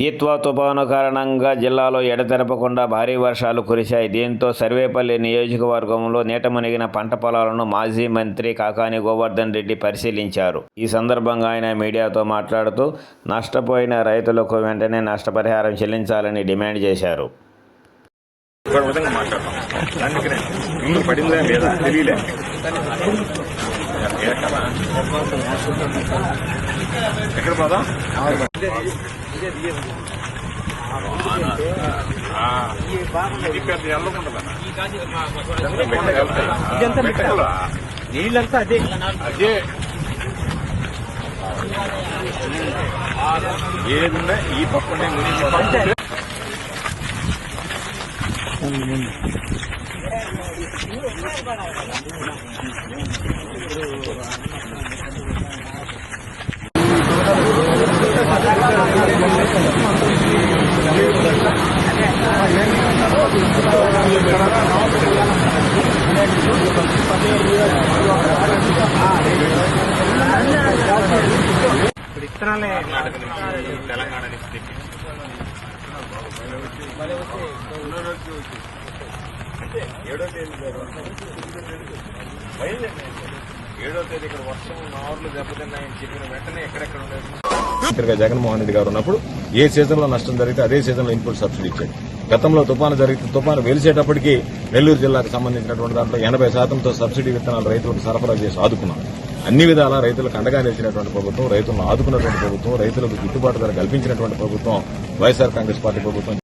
దీత్వా తుపాను కారణంగా జిల్లాలో ఎడతెరపకుండా భారీ వర్షాలు కురిశాయి. దీంతో సర్వేపల్లి నియోజకవర్గంలో నీట మునిగిన పంట పొలాలను మాజీ మంత్రి కాకాని గోవర్ధన్ రెడ్డి పరిశీలించారు. ఈ సందర్భంగా ఆయన మీడియాతో మాట్లాడుతూ నష్టపోయిన రైతులకు వెంటనే నష్టపరిహారం చెల్లించాలని డిమాండ్ చేశారు. మాట్లాడతాం. పడిందా ఎక్కడ పోదాం ఆ, ఇది పెద్ద ఎల్లకుండా నీళ్ళంతా అదే అదే ఏదున్నా ఈ పక్కనే మునిగి పక్కనే తెలంగాణ నుంచి తెప్పించి అంటే ఏడో తేదీ ఏడో తేదీ ఇక్కడ వర్షం నార్లు దెబ్బతిన్నాయని చెప్పిన వెంటనే ఎక్కడెక్కడ ఉండేది? స్పీకర్గా జగన్మోహన్ రెడ్డి గారు ఉన్నప్పుడు ఏ సీజన్లో నష్టం జరిగితే అదే సీజన్లో ఇన్పుట్ సబ్సిడీ ఇచ్చాడు. గతంలో తుఫాను జరిగితే తుఫాను వెలిసేటప్పటికీ నెల్లూరు జిల్లాకు సంబంధించినటువంటి దాంట్లో ఎనభై శాతంతో సబ్సిడీ విత్తనాలు రైతులకు సరఫరా చేసి ఆదుకున్నాం అన్ని విధాలా రైతులకు అండగా నిలిచినటువంటి ప్రభుత్వం రైతులను ఆదుకున్నటువంటి ప్రభుత్వం రైతులకు గిట్టుబాటు ధర కల్పించినటువంటి ప్రభుత్వం వైఎస్ఆర్ కాంగ్రెస్ పార్టీ ప్రభుత్వం